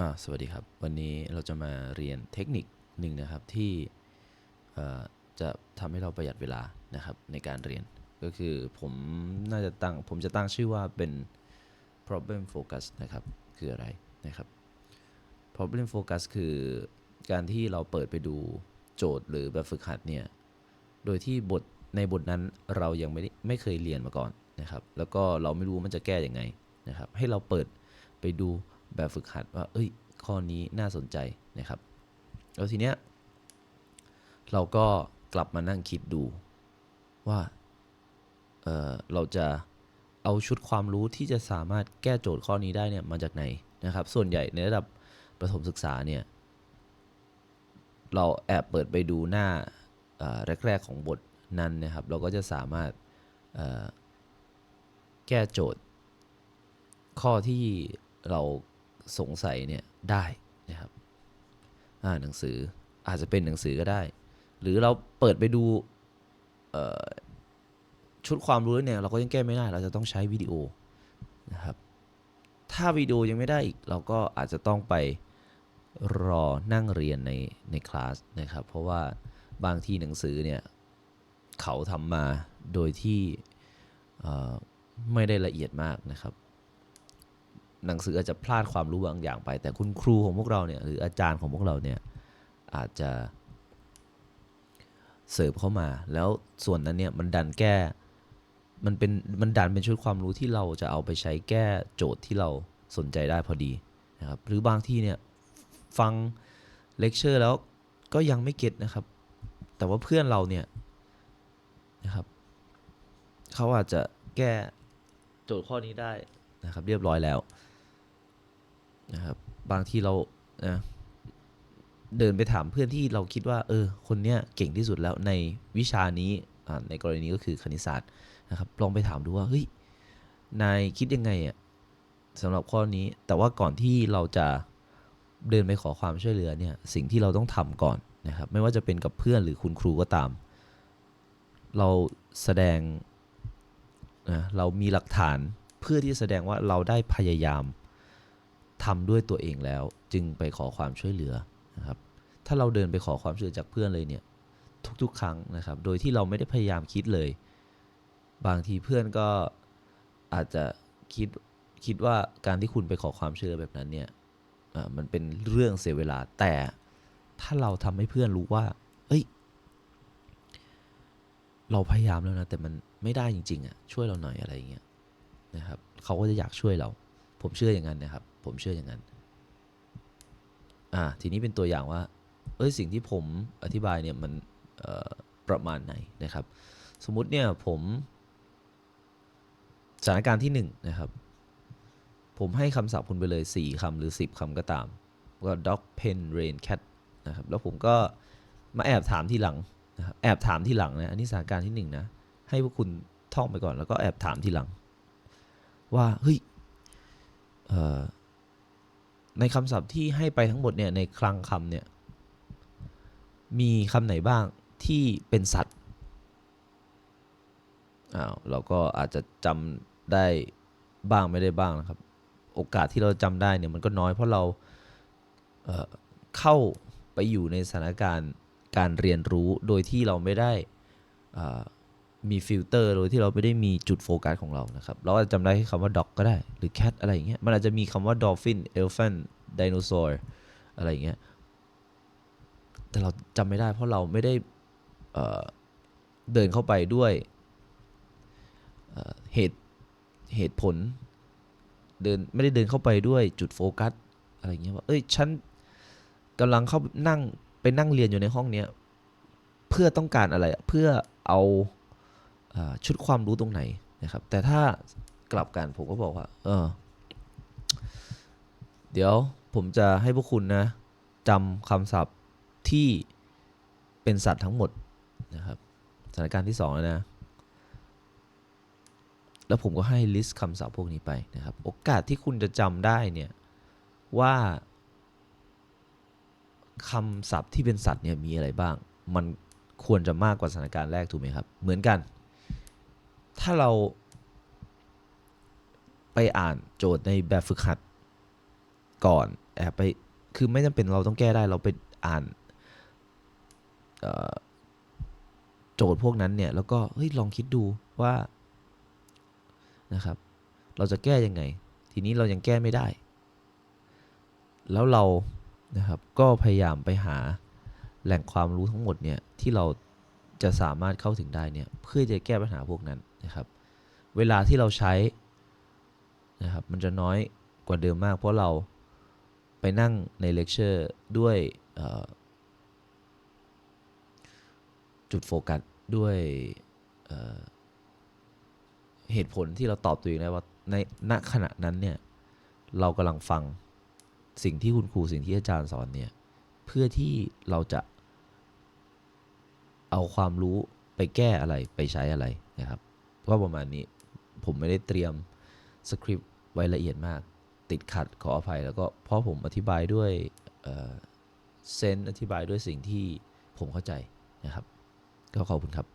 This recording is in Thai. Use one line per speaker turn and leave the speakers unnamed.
อ่าสวัสดีครับ วันนี้เราจะมาเรียนเทคนิคหนึ่งนะครับที่จะทำให้เราประหยัดเวลานะครับในการเรียน ก็คือผมน่าจะตั้งผมจะตั้งชื่อว่าเป็น problem focus นะครับ คืออะไรนะครับ problem focus คือการที่เราเปิดไปดูโจทย์หรือแบบฝึกหัดเนี่ย โดยที่บทในบทนั้นเรายังไม่ได้ไม่เคยเรียนมาก่อนนะครับ แล้วก็เราไม่รู้มันจะแก้ยังไงนะครับ ให้เราเปิดไปดู แบบฝึกหัดว่า เอ้ย ข้อนี้น่าสนใจนะครับ แล้วทีเนี้ยเราก็กลับมานั่งคิดดูว่าเอ่อเราจะเอาชุดความรู้ที่จะสามารถแก้โจทย์ข้อนี้ได้เนี่ยมาจากไหนนะครับ ส่วนใหญ่ในระดับประถมศึกษาเนี่ยเราแอบเปิดไปดูหน้าแรก ๆ ของบทนั้นนะครับ เราก็จะสามารถแก้โจทย์ข้อที่เรา สงสัยเนี่ยได้นะครับอ่านหนังสืออาจจะเป็นหนังสือก็ได้ หรือเราเปิดไปดูชุดความรู้เนี่ยเราก็ยังแก้ไม่ได้เราจะต้องใช้วิดีโอนะครับถ้าวิดีโอยังไม่ได้อีกเราก็อาจจะต้องไปรอนั่งเรียนในในคลาสนะครับ เพราะว่าบางที่หนังสือเนี่ยเขาทำมาโดยที่ไม่ได้ละเอียดมากนะครับ หนังสืออาจจะพลาดความรู้บางอย่างไป แต่คุณครูของพวกเราเนี่ยหรืออาจารย์ของพวกเราเนี่ยอาจจะเสิร์ฟเข้ามา แล้วส่วนนั้นเนี่ยมันดันแก้มันเป็นมันดันเป็นชุดความรู้ที่เราจะเอาไปใช้แก้โจทย์ที่เราสนใจได้พอดีนะครับหรือบางที่เนี่ยฟังเลคเชอร์แล้วก็ยังไม่เก็ตนะครับ แต่ว่าเพื่อนเราเนี่ยนะครับเขาอาจจะแก้โจทย์ข้อนี้ได้นะครับเรียบร้อยแล้ว นะครับบางทีเรานะเดินไปถามเพื่อนที่เราคิดว่า เออ คนเนี้ยเก่งที่สุดแล้วในวิชานี้ในกรณีนี้ก็คือคณิตศาสตร์นะครับ ลองไปถามดูว่าเฮ้ยนายคิดยังไงอะสำหรับข้อนี้ แต่ว่าก่อนที่เราจะเดินไปขอความช่วยเหลือเนี่ย สิ่งที่เราต้องทำก่อนนะครับ ไม่ว่าจะเป็นกับเพื่อนหรือคุณครูก็ตาม เราแสดงนะเรามีหลักฐานเพื่อที่จะแสดงว่าเราได้พยายาม ทำด้วยตัวเองแล้ว จึงไปขอความช่วยเหลือนะครับถ้าเราเดินไปขอความช่วยเหลือจากเพื่อนเลยเนี่ยทุกๆ ครั้งนะครับ โดยที่เราไม่ได้พยายามคิดเลย บางทีเพื่อนก็อาจจะคิดคิดว่าการที่คุณไปขอความช่วยเหลือแบบนั้นเนี่ยมันเป็นเรื่องเสียเวลาแต่ถ้าเราทำให้เพื่อนรู้ว่า เอ้ย เราพยายามแล้วนะแต่มันไม่ได้จริง ๆอะช่วยเราหน่อยอะไรอย่างเงี้ยนะครับเขาก็จะอยากช่วยเรา ผมเชื่ออย่างนั้นนะครับ ผมเชื่ออย่างนั้น อ่า ทีนี้เป็นตัวอย่างว่า เอ้ย สิ่งที่ผมอธิบายเนี่ยมันประมาณไหนนะครับ สมมุติเนี่ยผมสถานการณ์ที่หนึ่งนะครับ ผมให้คำศัพท์คุณไปเลย 4คำหรือ 10คำก็ตามว่า dog pen rain cat นะครับ แล้วผมก็มาแอบถามที่หลังนะครับ แอบถามที่หลังนะ อันนี้สถานการณ์ที่หนึ่งนะ ให้พวกคุณท่องไปก่อนแล้วก็แอบถามที่หลัง ว่า เฮ้ย ในคำศัพท์ที่ให้ไปทั้งหมดเนี่ยในคลังคำเนี่ยมีคำไหนบ้างที่เป็นสัตว์อ้าวเราก็อาจจะจำได้บ้างไม่ได้บ้างนะครับ โอกาสที่เราจำได้เนี่ยมันก็น้อยเพราะเราเเข้าไปอยู่ในสถานการณ์การเรียนรู้โดยที่เราไม่ได้อ่า มีฟิลเตอร์โดยที่เราไม่ได้มีจุดโฟกัสของเรานะครับ เราอาจจะจำได้แค่คำว่า dog ก็ได้ หรือ cat อะไรอย่างเงี้ยมันอาจจะมีคำว่า dolphin elephant dinosaur อะไรอย่างเงี้ยแต่เราจำไม่ได้เพราะเราไม่ได้เเดินเข้าไปด้วยเเหตุเหตุผลเดินไม่ได้เดินเข้าไปด้วยจุดโฟกัสอะไรอย่างเงี้ยว่าเอ้ยฉันกำลังเข้านั่งไปนั่งเรียนอยู่ในห้องเนี้ยเพื่อต้องการอะไรเพื่อเอา ชุดความรู้ตรงไหนนะครับ แต่ถ้ากลับกันผมก็บอกว่า เออ เดี๋ยวผมจะให้พวกคุณนะจำคำศัพท์ที่เป็นสัตว์ทั้งหมดนะครับสถานการณ์ที่สองแล้วนะ แล้วผมก็ให้ลิสต์คำศัพท์พวกนี้ไปนะครับ โอกาสที่คุณจะจำได้เนี่ยว่าคำศัพท์ที่เป็นสัตว์เนี่ยมีอะไรบ้าง มันควรจะมากกว่าสถานการณ์แรกถูกไหมครับ เหมือนกัน ถ้าเราไปอ่านโจทย์ในแบบฝึกหัดก่อนแอบไปคือไม่จำเป็นเราต้องแก้ได้เราไปอ่านโจทย์พวกนั้นเนี่ยแล้วก็เฮ้ยลองคิดดูว่านะครับ เราจะแก้ยังไง ทีนี้เรายังแก้ไม่ได้ แล้วเรานะครับก็พยายามไปหาแหล่งความรู้ทั้งหมดเนี่ยที่เราจะสามารถเข้าถึงได้เนี่ยเพื่อจะแก้ปัญหาพวกนั้น นะครับเวลาที่เราใช้นะครับมันจะน้อยกว่าเดิมมาก เพราะเราไปนั่งในเลคเชอร์ด้วยจุดโฟกัสด้วยเเหตุผลที่เราตอบตัวเองได้ว่าในณขณะนั้นเนี่ยเรากำลังฟังสิ่งที่คุณครูสิ่งที่อาจารย์สอนเนี่ยเพื่อที่เราจะเอาความรู้ไปแก้อะไรไปใช้อะไรนะครับ ว่าประมาณนี้ ผมไม่ได้เตรียมสคริปต์ไว้ละเอียดมาก ติดขัดขออภัย แล้วก็เพราะผมอธิบายด้วยเซนส์อธิบายด้วยสิ่งที่ผมเข้าใจนะครับ ก็ขอบคุณครับ